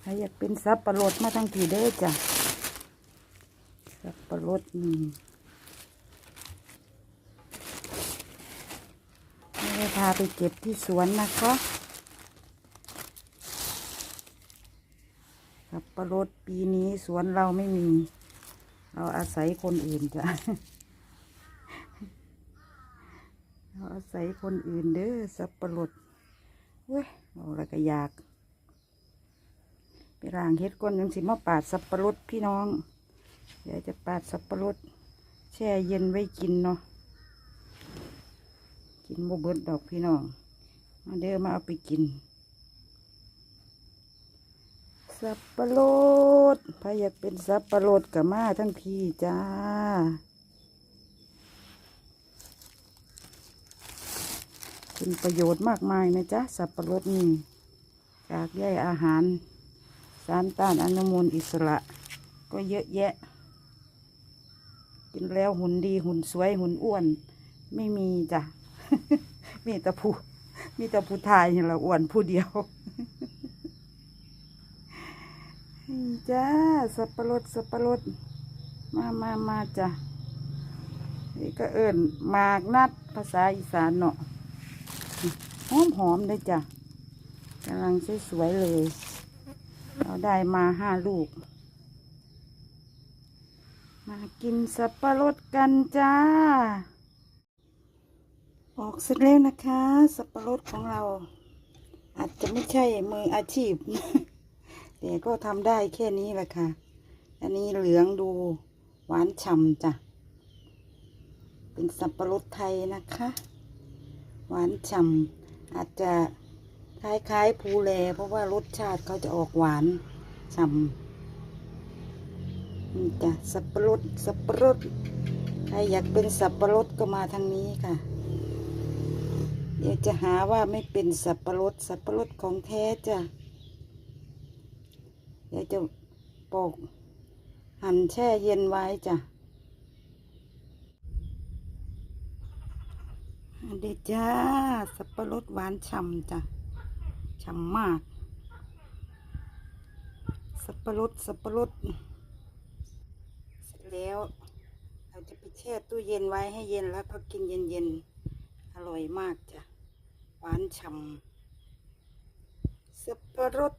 ใครอยากเป็นสับปะรดมาทั้งทีเด้อจ้ะสับปะรดนี่ไม่ได้พาไปเก็บที่สวนนะคะสับปะรดปีนี้สวนเราไม่มี เราอาศัยคนอื่นจ้ะเราอาศัยคนอื่นเด้อสับปะรดเว้ยเอาละก็อยาก ไปร่างเฮ็ดก้นยังสิมาปาดสับปะรดพี่น้อง เดี๋ยวจะปาดสับปะรดแช่เย็นไว้กินเนาะกินโมเบิดดอกพี่น้องมาเด้อมาเอาไปกิน สับปะรดถ้ายากเป็นสับปะรดกับมาทั้งพี่จ้าเป็นประโยชน์มากมายนะจ๊ะสับปะรดนี่จากใยอาหารารต้านอนุมูลอิสระ ก็เยอะแยะ กินแล้วหุ่นดีหุ่นสวยหุ่นอ้วน ไม่มีจ้ะ มีแต่ผู้มีแต่ผู้ทายนี่ละอ้วนผู้เดียวจ้าสับปะรดสับปะรดมามามาจ้ะนี่ก็เอิญหมากนัดภาษาอีสานเนาะหอมหอมเลยจ้ะกำลังสวยๆเลย ได้มาห้าลูก มากินสับปะรดกันจ้า ออกเสร็จแล้วนะคะ สับปะรดของเรา อาจจะไม่ใช่มืออาชีพ แต่ก็ทำได้แค่นี้แหละค่ะ อันนี้เหลืองดูหวานฉ่ำจ้ะ เป็นสับปะรดไทยนะคะ หวานฉ่ำอาจจะ คล้ายๆภูแลเพราะว่ารสชาติเขาจะออกหวานฉ่ำนี่จ้ะสับปะรดสับปะรดใครอยากเป็นสับปะรดก็มาทางนี้ค่ะ เดี๋ยวจะหาว่าไม่เป็นสับปะรดสับปะรดของแท้จ้ะเดี๋ยวจะปอกหั่นแช่เย็นไว้จ้ะอันเด็ดจ้า สับปะรดหวานฉ่ำจ้ะ ฉ่ำมาก สับปะรดสับปะรดเสร็จแล้ว เราจะไปแช่ตู้เย็นไว้ให้เย็นแล้วก็กินเย็นๆ อร่อยมากจ้ะ หวานฉ่ำสับปะรด